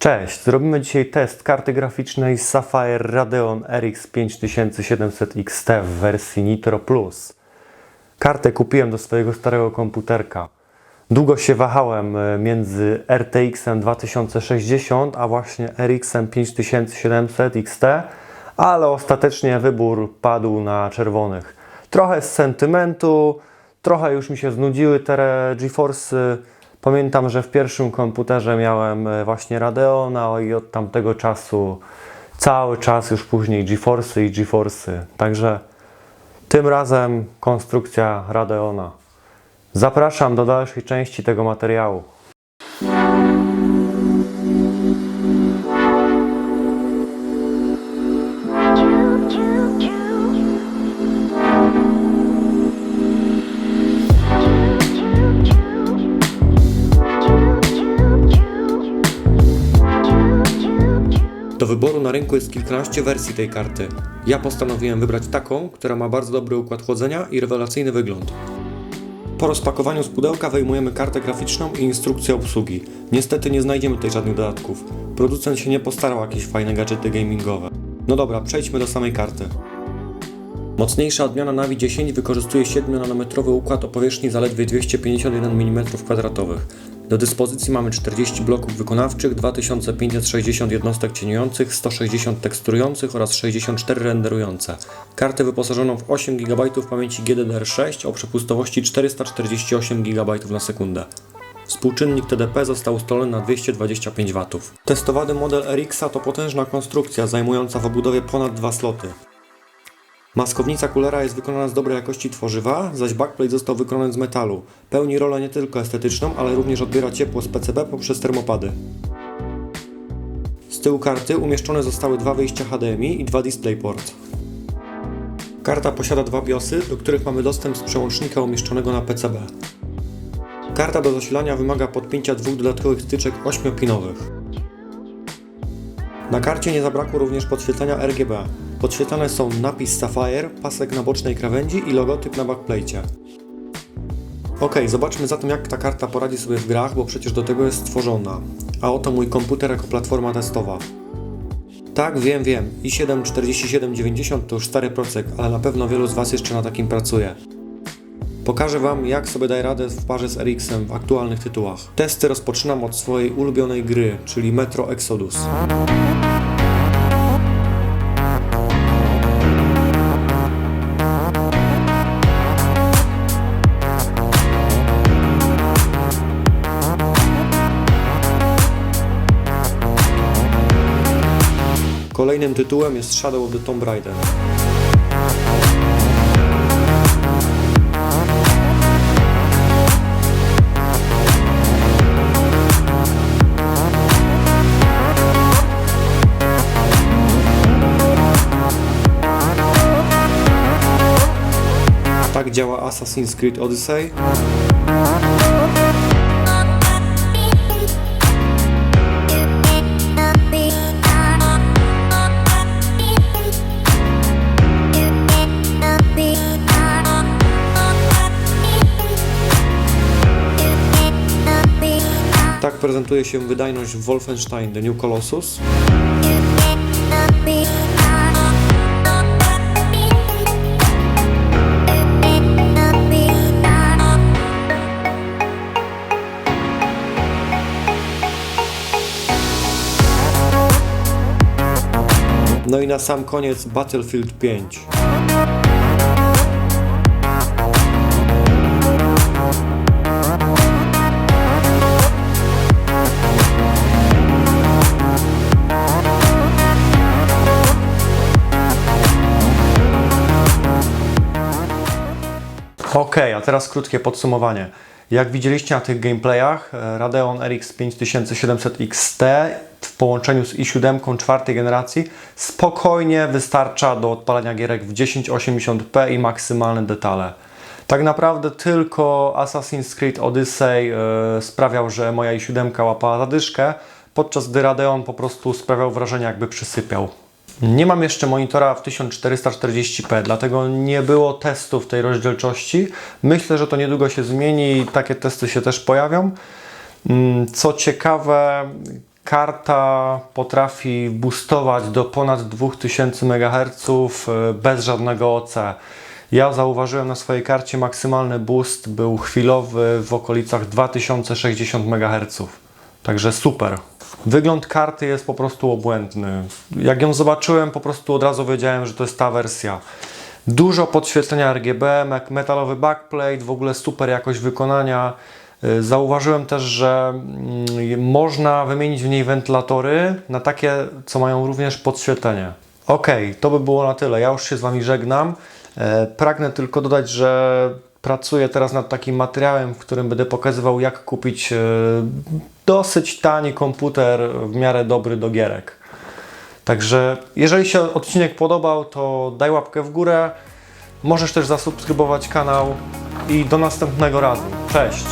Cześć, zrobimy dzisiaj test karty graficznej Sapphire Radeon RX 5700 XT w wersji Nitro Plus. Kartę kupiłem do swojego starego komputerka. Długo się wahałem e, między RTX 2060 a właśnie RX 5700 XT, ale ostatecznie wybór padł na czerwonych. Trochę z sentymentu, trochę już mi się znudziły te GeForce. Pamiętam, że w pierwszym komputerze miałem e, właśnie Radeona i od tamtego czasu cały czas już później GeForce i GeForce. Także tym razem konstrukcja Radeona. Zapraszam do dalszej części tego materiału. Do wyboru na rynku jest kilkanaście wersji tej karty. Ja postanowiłem wybrać taką, która ma bardzo dobry układ chłodzenia i rewelacyjny wygląd. Po rozpakowaniu z pudełka wyjmujemy kartę graficzną i instrukcję obsługi. Niestety nie znajdziemy tutaj żadnych dodatków. Producent się nie postarał jakieś fajne gadżety gamingowe. No dobra, przejdźmy do samej karty. Mocniejsza odmiana Navi 10 wykorzystuje 7-nanometrowy układ o powierzchni zaledwie 251 mm2. Do dyspozycji mamy 40 bloków wykonawczych, 2560 jednostek cieniujących, 160 teksturujących oraz 64 renderujące. Kartę wyposażoną w 8 GB pamięci GDDR6 o przepustowości 448 GB na sekundę. Współczynnik TDP został ustalony na 225 W. Testowany model RX to potężna konstrukcja zajmująca w obudowie ponad dwa sloty. Maskownica kulera jest wykonana z dobrej jakości tworzywa, zaś backplate został wykonany z metalu. Pełni rolę nie tylko estetyczną, ale również odbiera ciepło z PCB poprzez termopady. Z tyłu karty umieszczone zostały dwa wyjścia HDMI i dwa DisplayPort. Karta posiada dwa BIOSy, do których mamy dostęp z przełącznika umieszczonego na PCB. Karta do zasilania wymaga podpięcia dwóch dodatkowych styczek 8-pinowych. Na karcie nie zabrakło również podświetlenia RGB. Podświetlane są napis Sapphire, pasek na bocznej krawędzi i logotyp na backplate. Ok, zobaczmy zatem jak ta karta poradzi sobie w grach, bo przecież do tego jest stworzona. A oto mój komputer jako platforma testowa. Tak, wiem, wiem, i7 4790 to już stary procek, ale na pewno wielu z Was jeszcze na takim pracuje. Pokażę Wam, jak sobie daje radę w parze z RX-em w aktualnych tytułach. Testy rozpoczynam od swojej ulubionej gry, czyli Metro Exodus. Kolejnym tytułem jest Shadow of the Tomb Raider. Tak działa Assassin's Creed Odyssey. Tak prezentuje się wydajność Wolfenstein The New Colossus. No i na sam koniec Battlefield 5. Ok, a teraz krótkie podsumowanie. Jak widzieliście na tych gameplayach, e, Radeon RX 5700 XT w połączeniu z i7 czwartej generacji spokojnie wystarcza do odpalania gierek w 1080p i maksymalne detale. Tak naprawdę tylko Assassin's Creed Odyssey e, sprawiał, że moja i7 łapała zadyszkę, podczas gdy Radeon po prostu sprawiał wrażenie jakby przysypiał. Nie mam jeszcze monitora w 1440p, dlatego nie było testów tej rozdzielczości. Myślę, że to niedługo się zmieni i takie testy się też pojawią. Mm, Co ciekawe, karta potrafi boostować do ponad 2000 MHz e, bez żadnego OC. Ja zauważyłem na swojej karcie maksymalny boost był chwilowy w okolicach 2060 MHz. Także super. Wygląd karty jest po prostu obłędny. Jak ją zobaczyłem, po prostu od razu wiedziałem, że to jest ta wersja. Dużo podświetlenia RGB, metalowy backplate, w ogóle super jakość wykonania. Y, Zauważyłem też, że mm, można wymienić w niej wentylatory na takie, co mają również podświetlenie. Ok, to by było na tyle. Ja już się z Wami żegnam. E, Pragnę tylko dodać, że pracuję teraz nad takim materiałem, w którym będę pokazywał, jak kupić e, dosyć tani komputer, w miarę dobry do gierek. Także jeżeli się odcinek podobał, to daj łapkę w górę. Możesz też zasubskrybować kanał i do następnego razu. Cześć!